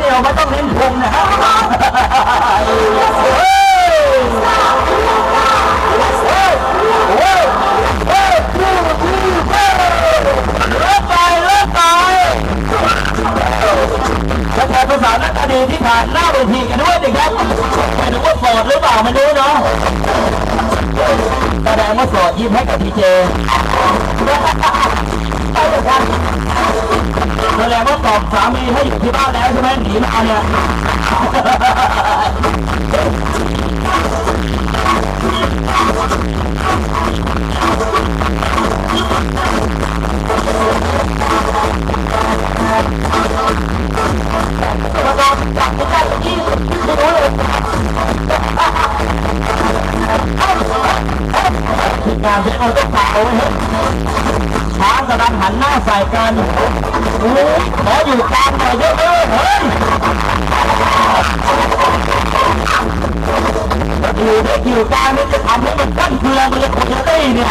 เดียวไม่ต้องเน้นพุงนะฮะเฮ้ยเฮ้ยเฮ้ยเฮ้ยคู่คู่เฮ้ยเลิกไปเลิกไปแล้วแต่ภาษาหน้าตาดีที่ผ่านหน้าเวทีกันด้วยดิครับไม่รู้ว่าโสดหรือเปล่าไม่รู้เนาะแสดงว่าโสดยิ้มให้กับดีเจ สามีให้อยู่ที่บ้านแล้วใช่ไหมหนีมาเนี่ยก็จับไม่ได้ที่ไม่รู้เลยทีมงานที่เราต้องฝากเอาไว้ให้ ช้างกำลังหันหน้าใส่กันโอ้ยขออยู่กลางหน่อยเยอะเลยเฮ้ยอยู่ได้อยู่กลางนี่จะทำให้มันกั้นเกลือมันเลยคงจะได้เนี่ย